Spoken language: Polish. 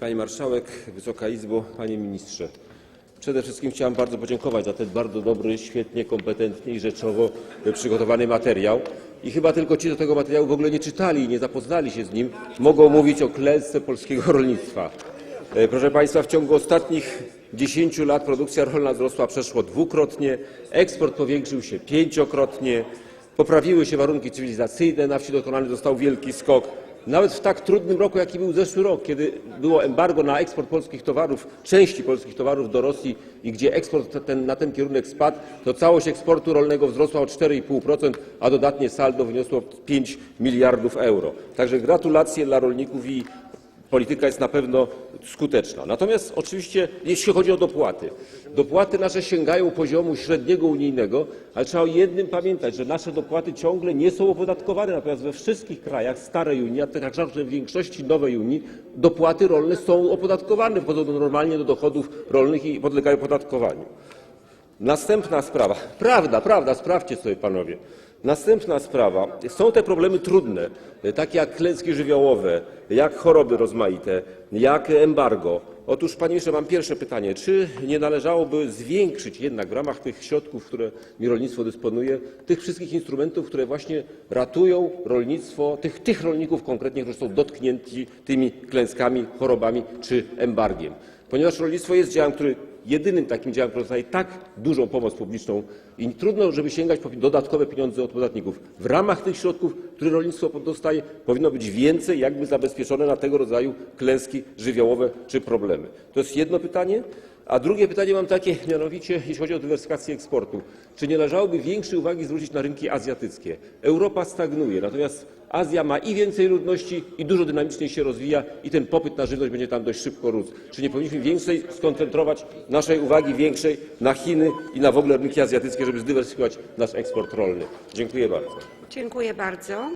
Pani Marszałek, Wysoka Izbo, Panie Ministrze. Przede wszystkim chciałem bardzo podziękować za ten bardzo dobry, świetnie, kompetentnie i rzeczowo przygotowany materiał. I chyba tylko ci, co tego materiału w ogóle nie czytali nie zapoznali się z nim, mogą mówić o klęsce polskiego rolnictwa. E, Proszę Państwa, w ciągu ostatnich 10 lat produkcja rolna wzrosła przeszło dwukrotnie, eksport powiększył się pięciokrotnie, poprawiły się warunki cywilizacyjne, na wsi dokonany został wielki skok. Nawet w tak trudnym roku, jaki był zeszły rok, kiedy było embargo na eksport polskich towarów, części polskich towarów do Rosji i gdzie eksport ten, na ten kierunek spadł, to całość eksportu rolnego wzrosła o 4,5%, a dodatnie saldo wyniosło 5 miliardów euro. Także gratulacje dla rolników i polityka jest na pewno skuteczna. Natomiast oczywiście jeśli chodzi o dopłaty, dopłaty nasze sięgają poziomu średniego unijnego, ale trzeba o jednym pamiętać, że nasze dopłaty ciągle nie są opodatkowane. Natomiast we wszystkich krajach starej Unii, a także w większości nowej Unii, dopłaty rolne są opodatkowane, wchodzą normalnie do dochodów rolnych i podlegają opodatkowaniu. Następna sprawa. Prawda, prawda, sprawdźcie sobie panowie. Następna sprawa. Są te problemy trudne, takie jak klęski żywiołowe, jak choroby rozmaite, jak embargo. Otóż, panie ministrze, mam pierwsze pytanie. Czy nie należałoby zwiększyć jednak w ramach tych środków, które mi rolnictwo dysponuje, tych wszystkich instrumentów, które właśnie ratują rolnictwo, tych rolników konkretnie, którzy są dotknięci tymi klęskami, chorobami czy embargiem? Ponieważ rolnictwo jest działem, który jedynym takim działem, który dostaje tak dużą pomoc publiczną i trudno, żeby sięgać po dodatkowe pieniądze od podatników. W ramach tych środków, które rolnictwo dostaje, powinno być więcej jakby zabezpieczone na tego rodzaju klęski żywiołowe czy problemy. To jest jedno pytanie. A drugie pytanie mam takie, mianowicie jeśli chodzi o dywersyfikację eksportu. Czy nie należałoby większej uwagi zwrócić na rynki azjatyckie? Europa stagnuje, natomiast Azja ma i więcej ludności, i dużo dynamiczniej się rozwija i ten popyt na żywność będzie tam dość szybko rósł. Czy nie powinniśmy więcej skoncentrować naszej uwagi większej na Chiny i na w ogóle rynki azjatyckie, żeby zdywersyfikować nasz eksport rolny? Dziękuję bardzo. Dziękuję bardzo.